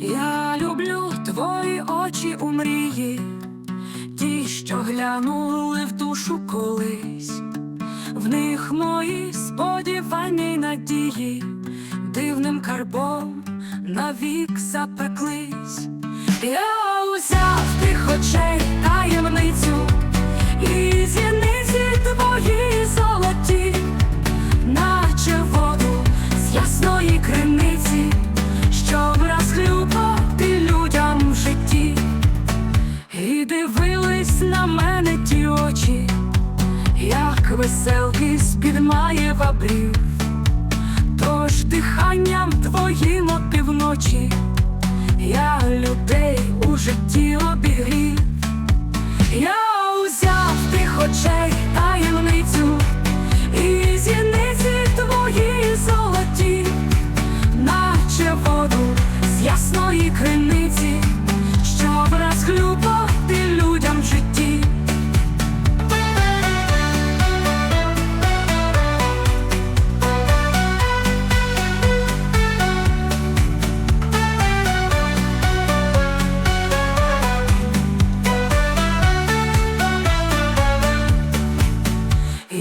Я люблю твої очі у мрії, ті, що глянули в душу колись, в них мої сподівання й надії, дивним карбом навік запеклись. Я узяв тих як веселки з-під. Тож диханням твоїм опівночі я людей у житті обігрів.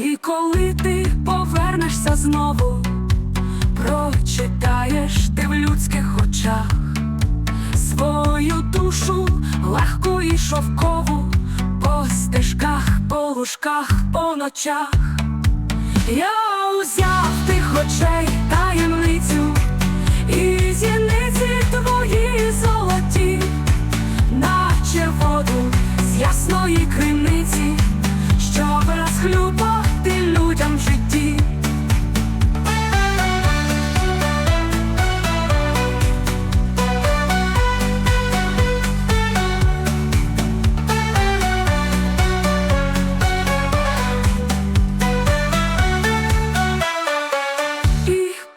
І коли ти повернешся знову, прочитаєш ти в людських очах свою душу легку і шовкову по стежках, по лужках, по ночах. Я узяв тих очей таємницю, і зіниці твої золоті, наче воду з ясної криниці, щоб розхлюпати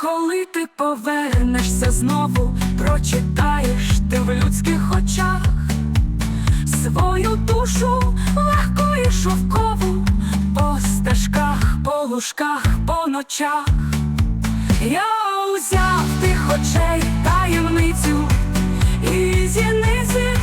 коли ти повернешся знову, прочитаєш ти в людських очах свою душу легку і шовкову по стежках, по лужках, по ночах. Я узяв тих очей таємницю, і зіниці